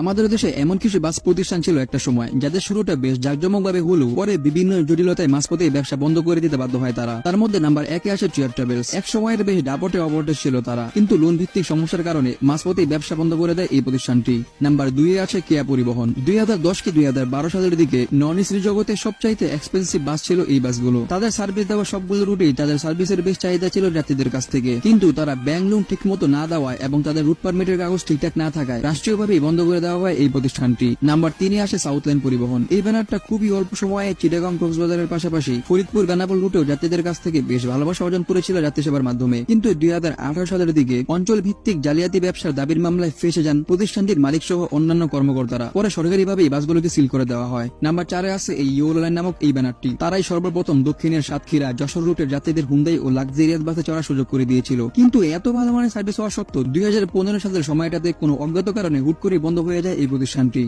আমাদের দেশে এমন কিছু বাস প্রতিষ্ঠান ছিল একটা সময়, যাদের শুরুটা বেশ জাঁকজমকভাবে হলেও পরে বিভিন্ন জটিলতায় মাঝপথে ব্যবসা বন্ধ করে দিতে বাধ্য হয় তারা। তার মধ্যে নাম্বার একে আসে ট্রিয়ার ট্রাভেলস এক সময়ের বেশ ডাপটে অবটে ছিল তারা, কিন্তু লোন ভিত্তিক সমস্যার কারণে মাঝপথে ব্যবসা বন্ধ করে দেয় এই প্রতিষ্ঠানটি। নাম্বার দুই আছে কেয়া পরিবহন। দুই হাজার দশ কি দুই হাজার বারো সালের দিকে নন এসি জগতে সবচাইতে এক্সপেন্সিভ বাস ছিল এই বাসগুলো। তাদের সার্ভিস দেওয়া সবগুলো রুটেই তাদের সার্ভিসের বেশ চাহিদা ছিল যাত্রীদের কাছ থেকে। কিন্তু তারা ব্যাংক লোন ঠিক মতো না দেওয়ায় এবং তাদের রুট পারমিটের কাগজ ঠিকঠাক না থাকায় রাষ্ট্রীয়ভাবেই বন্ধ করে দেওয়া হয় এই প্রতিষ্ঠানটি। নাম্বার তিনে আসে সাউথ লাইন পরিবহন। এই ব্যানারটা খুবই অল্প সময়ে চিটাগাং কক্সবাজারের পাশাপাশি ফরিদপুর বেনাপোল রুটেও যাত্রীদের কাছ থেকে বেশ ভালোবাসা অর্জন করেছিল যাত্রী সেবার মাধ্যমে। কিন্তু দুই হাজার আঠারো সালের দিকে অঞ্চল ভিত্তিক জালিয়াতি ব্যবসার দাবির মামলায় ফেসে যান প্রতিষ্ঠানটির মালিক সহ অন্যান্য কর্মকর্তারা। পরে সরকারিভাবে এই বাসগুলোকে সিল করে দেওয়া হয়। নাম্বার চারে আছে এই ইউলো লাইন নামক এই ব্যানারটি। তারাই সর্বপ্রথম দক্ষিণের সাতক্ষীরা, যশোর রুটের যাত্রীদের হুন্দাই ও লাক্সারিয়াস বাসে চড়ার সুযোগ করে দিয়েছিল। কিন্তু এত ভালো মানের সার্ভিস হওয়া সত্ত্বেও দুই সালের সময়টাতে কোনো অজ্ঞাত কারণে হুট করে বন্ধ হয়ে যায় এই প্রতিষ্ঠানটি।